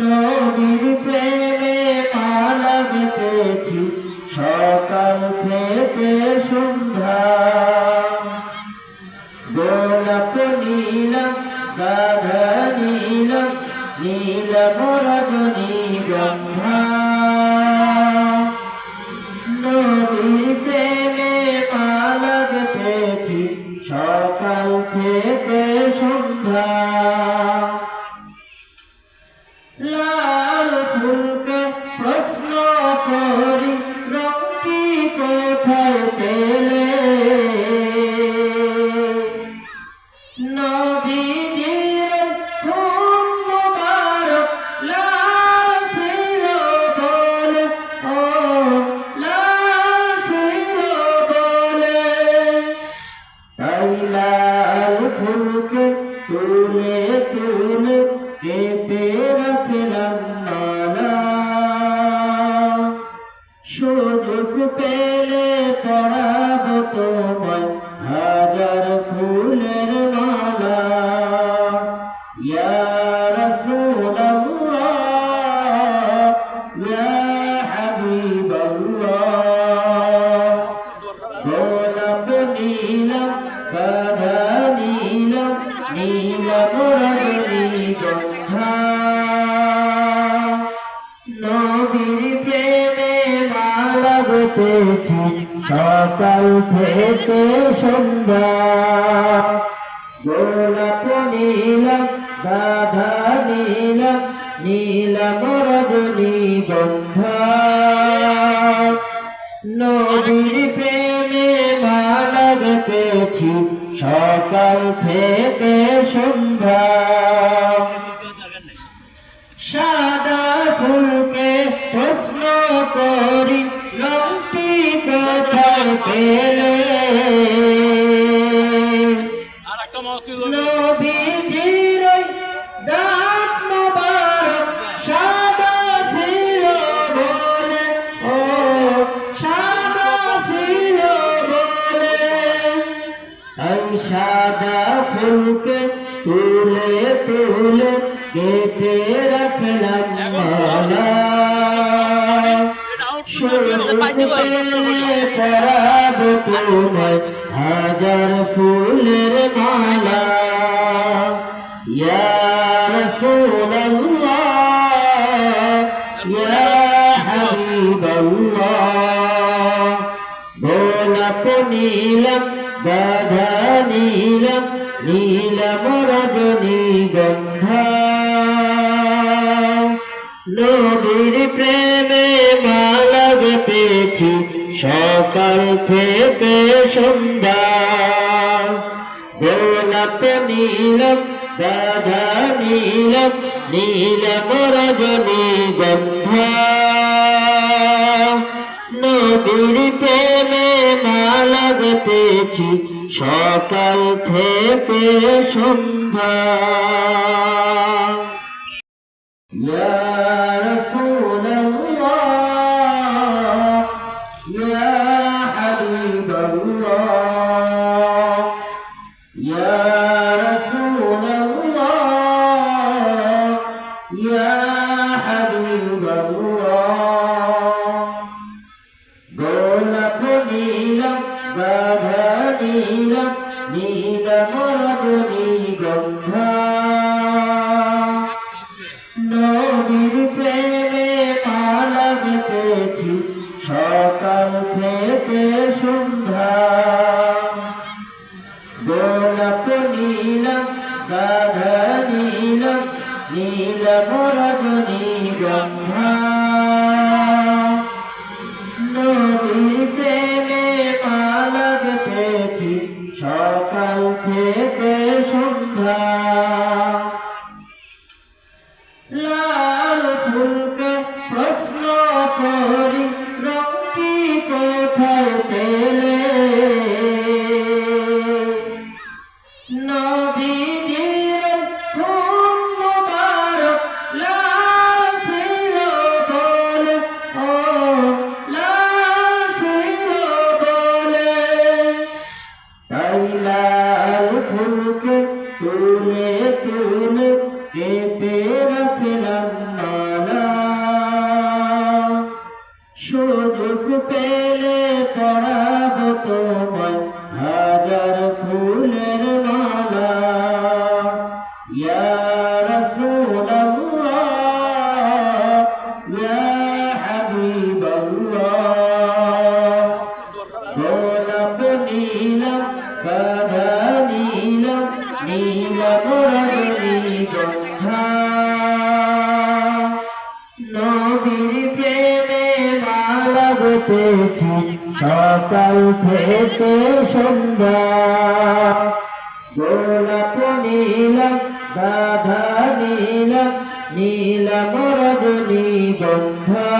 নবীর প্রেমে মালা গেতেছি সকাল থেকে সন্ধ্যা। গোলাপ নীলম গাধা নীলম নীলম রজনী গন্ধা Love. সকাল থেকে সন্ধ্যা। গোলাপ নীলম, গাধা নীলম নীলম রজনী গন্ধা। নবীর প্রেমে মালা সকাল থেকে সন্ধ্যা। সাদা ফুলকে প্রশ্ন করি মস্তি নবীজির দাঁত মোবারক সাদা ছিল বলে ও সাদা ছিল বলে এই সাদা ফুলকে তুলে তুলে কেটে রাখলাম মালা। পরাব তোমায় হাজার ফুলের মালা ইয়া রাসূলাল্লাহ ইয়া হাবিবাল্লাহ গোলাপ নীলম গাধা নীলম নীলম রজনী নবীর প্রেমে সকাল থেকে সন্ধ্যা। গোলাপ নীলম, গাধা নীলম নীলম রজনী গন্ধা। নবীর প্রেমে মালা গেতেছি সকাল থেকে সন্ধ্যা। يا يا حبيب الله গোলাপ নীলম গাধা নীলম নীলম রজনী গন্ধা নবীর প্রেমে নীলম রজনী গন্ধা প্রেমে মালা সকাল থেকে সন্ধ্যা। সকাল থেকে সন্ধ্যা। গোলাপ নীলম, গাধা নীলম নীলম রজনী গন্ধা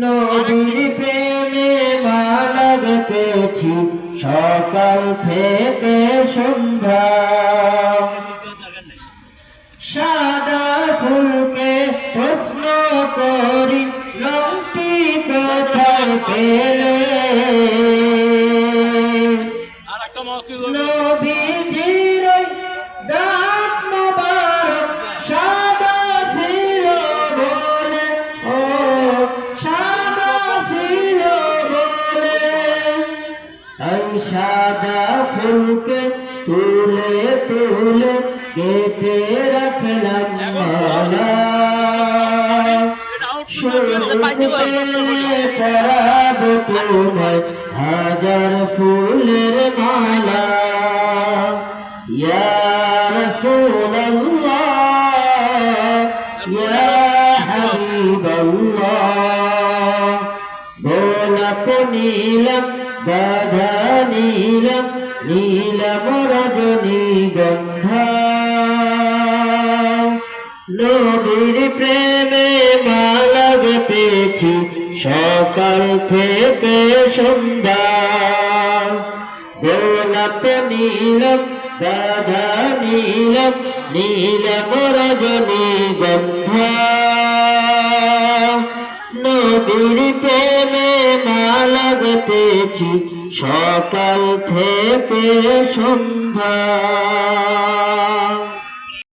নবীর প্রেমে মালা গেতেছি সকাল থেকে সন্ধ্যা। রাখলাম মালা পরাব তোমায় হাজার ফুলের মালা ইয়া নবীর প্রেমে মালা পেয়েছি। সকাল থেকে সন্ধ্যা। গোলাপ নীলম, গাধা নীলম নীলম রজনী গন্ধা। নবীর প্রেমে মালা পেয়েছি। সকাল থেকে সন্ধ্যা।